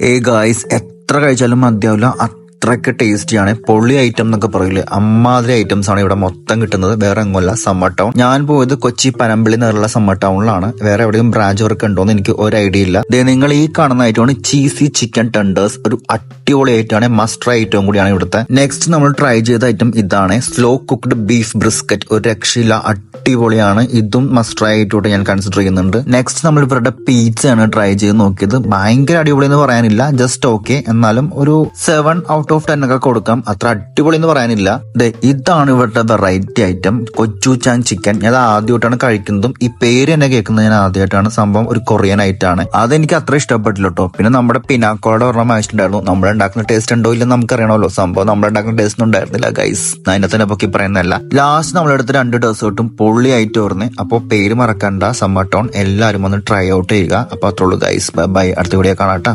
ഏ ഗായ്സ് എത്ര കഴിച്ചാലും മതിയാവില്ല. അത്രയ്ക്ക് ടേസ്റ്റിയാണ്. പൊള്ളി ഐറ്റം എന്നൊക്കെ പറയില്ലേ. അമ്മാതിരി ഐറ്റംസ് ആണ് ഇവിടെ മൊത്തം കിട്ടുന്നത്. വേറെ എങ്ങുമല്ല സമ്മർ ടൗൺ ഞാൻ പോയത് കൊച്ചി പനമ്പിളി എന്നുള്ള സമ്മർ ടൗണിലാണ് വേറെ എവിടെയും ബ്രാഞ്ച് വർക്ക് ഉണ്ടോ എന്ന് എനിക്ക് ഒരു ഐഡിയ ഇല്ല. ദേ നിങ്ങൾ ഈ കാണുന്ന ഐറ്റമാണ് ചീസി ചിക്കൻ ടെൻഡേഴ്സ് ഒരു അടിപൊളി ഐറ്റമാണ് മസ്റ്റ് ട്രൈ ഐറ്റവും കൂടിയാണ് ഇവിടുത്തെ. നെക്സ്റ്റ് നമ്മൾ ട്രൈ ചെയ്ത ഐറ്റം ഇതാണ്. സ്ലോ കുക്ക്ഡ് ബീഫ് ബ്രിസ്ക്കറ്റ് ഒരു രക്ഷയില്ല അടിപൊളിയാണ്. ഇതും മസ്റ്റർ ആയിട്ടോട്ട് ഞാൻ കൺസിഡർ ചെയ്യുന്നുണ്ട്. നെക്സ്റ്റ് നമ്മൾ ഇവരുടെ പീസയാണ് ട്രൈ ചെയ്ത് നോക്കിയത്. ഭയങ്കര അടിപൊളി എന്ന് പറയാനില്ല. ജസ്റ്റ് ഓക്കെ എന്നാലും ഒരു സെവൻ ഔട്ട് ഓഫ് ടെൻ ഒക്കെ കൊടുക്കാം. അത്ര അടിപൊളി എന്ന് പറയാനില്ല. ദേ ഇതാണ് ഇവരുടെ വെറൈറ്റി ഐറ്റം കൊച്ചു ചാൻ ചിക്കൻ ഞാൻ ആദ്യമായിട്ടാണ് കഴിക്കുന്നതും. ഈ പേര് തന്നെ കേൾക്കുന്നത് ഞാൻ ആദ്യമായിട്ടാണ്. സംഭവം ഒരു കൊറിയൻ ഐറ്റാണ് അതെനിക്ക് അത്ര ഇഷ്ടപ്പെട്ടില്ല കേട്ടോ. പിന്നെ നമ്മുടെ പിനാക്കോടെ ഒരെണ്ണം വാങ്ങിച്ചിട്ടുണ്ടായിരുന്നു. നമ്മൾ ഉണ്ടാക്കുന്ന ടേസ്റ്റ് ഉണ്ടോ ഇല്ലെന്ന് നമുക്കറിയണമല്ലോ. സംഭവം നമ്മൾ ഉണ്ടാക്കുന്ന ടേസ്റ്റ് ഉണ്ടായിരുന്നില്ല ഗൈസ് അതിനെ തന്നെ പൊക്കി പറയുന്നതല്ല. ലാസ്റ്റ് നമ്മളെടുത്ത് രണ്ട് ഡെസേർട്ടും പൊള്ളി ആയിട്ട് ഓർന്ന് അപ്പോൾ പേര് മറക്കണ്ട സമ്മർ ടോൺ എല്ലാവരും ഒന്ന് ട്രൈ ഔട്ട് ചെയ്യുക. അപ്പോൾ അത്രയുള്ളൂ ഗൈസ് ബൈ ബൈ അടുത്ത വീഡിയോ കാണാട്ടാ